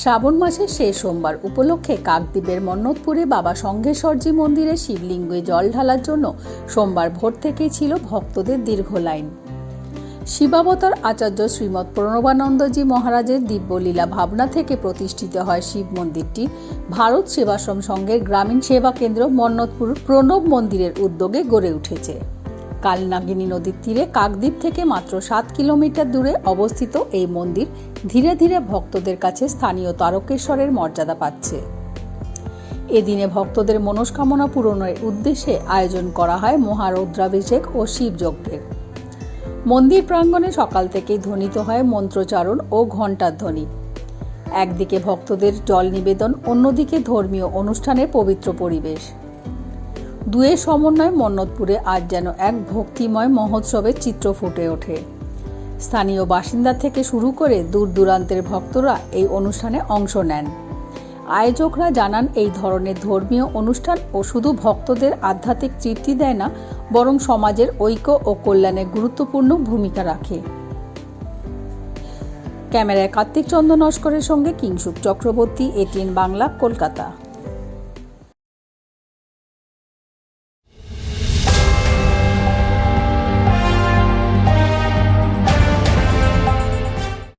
শ্রাবণ মাসের শেষ সোমবার উপলক্ষে কাকদ্বীপের মন্নতপুরে বাবা সঙ্গেশ্বরজি মন্দিরে শিবলিঙ্গে জল ঢালার জন্য সোমবার ভোর থেকেই ছিল ভক্তদের দীর্ঘ লাইন। শিবাবতার আচার্য শ্রীমৎ প্রণবানন্দজি মহারাজের দিব্যলীলা ভাবনা থেকে প্রতিষ্ঠিত হয় শিব মন্দিরটি। ভারত সেবাশ্রম সংঘের গ্রামীণ সেবা কেন্দ্র মন্নতপুর প্রণব মন্দিরের উদ্যোগে গড়ে উঠেছে। কালনাগিনী নদীর তীরে কাকদ্বীপ থেকে মাত্র সাত কিলোমিটার দূরে অবস্থিত এই মন্দির ধীরে ধীরে ভক্তদের কাছে স্থানীয় তারকেশ্বরের মর্যাদা পাচ্ছে। এদিনে ভক্তদের মনস্কামনা পূরণের উদ্দেশ্যে আয়োজন করা হয় মহারৌদ্রাভিষেক ও শিবযজ্ঞের। মন্দির প্রাঙ্গণে সকাল থেকেই ধ্বনিত হয় মন্ত্রচারণ ও ঘণ্টার ধ্বনি। একদিকে ভক্তদের জল নিবেদন, অন্যদিকে ধর্মীয় অনুষ্ঠানের পবিত্র পরিবেশ। দুয়ের সমন্বয়ে মন্নতপুরে আজ যেন এক ভক্তিময় মহোৎসবের চিত্র ফুটে ওঠে। স্থানীয় বাসিন্দা থেকে শুরু করে দূর দূরান্তের ভক্তরা এই অনুষ্ঠানে অংশ নেন। আয়োজকরা জানান, এই ধরনের ধর্মীয় অনুষ্ঠান ও শুধু ভক্তদের আধ্যাত্মিক তৃপ্তি দেয় না, বরং সমাজের ঐক্য ও কল্যাণে গুরুত্বপূর্ণ ভূমিকা রাখে। ক্যামেরায় কার্তিক চন্দ্র নস্করের সঙ্গে কিংসুক চক্রবর্তী, এটিএন বাংলা, কলকাতা।